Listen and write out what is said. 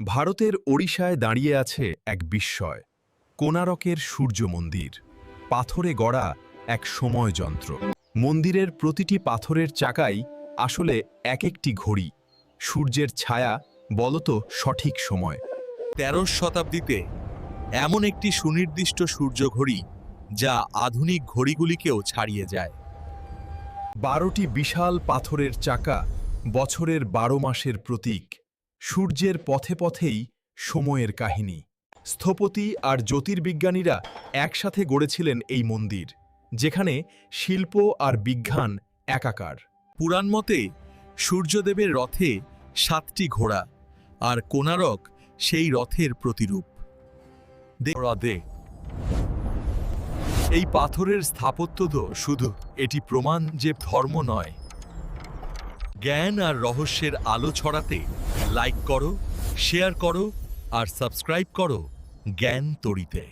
ভারতের ওড়িশায় দাঁড়িয়ে আছে এক বিস্ময়। কোনারকের সূর্য মন্দির। পাথরে গড়া এক সময় যন্ত্র মন্দিরের প্রতিটি পাথরের চাকাই আসলে এক একটি ঘড়ি। সূর্যের ছায়া বলতো সঠিক সময়। তেরোশ শতাব্দীতে এমন একটি সুনির্দিষ্ট সূর্য ঘড়ি যা আধুনিক ঘড়িগুলিকেও ছাড়িয়ে যায়। বারোটি বিশাল পাথরের চাকা বছরের বারো মাসের প্রতীক। সূর্যের পথে পথেই সময়ের কাহিনী। স্থপতি আর জ্যোতির্বিজ্ঞানীরা একসাথে গড়েছিলেন এই মন্দির, যেখানে শিল্প আর বিজ্ঞান একাকার। পুরাণ মতে, সূর্যদেবের রথে সাতটি ঘোড়া আর কোনারক সেই রথের প্রতিরূপ। দে- এই পাথরের স্থাপত্য তো শুধু এটি প্রমাণ যে ধর্ম নয় জ্ঞান আর রহস্যের আলো ছড়াতে লাইক করো শেয়ার করো আর সাবস্ক্রাইব করো জ্ঞান তরিতে।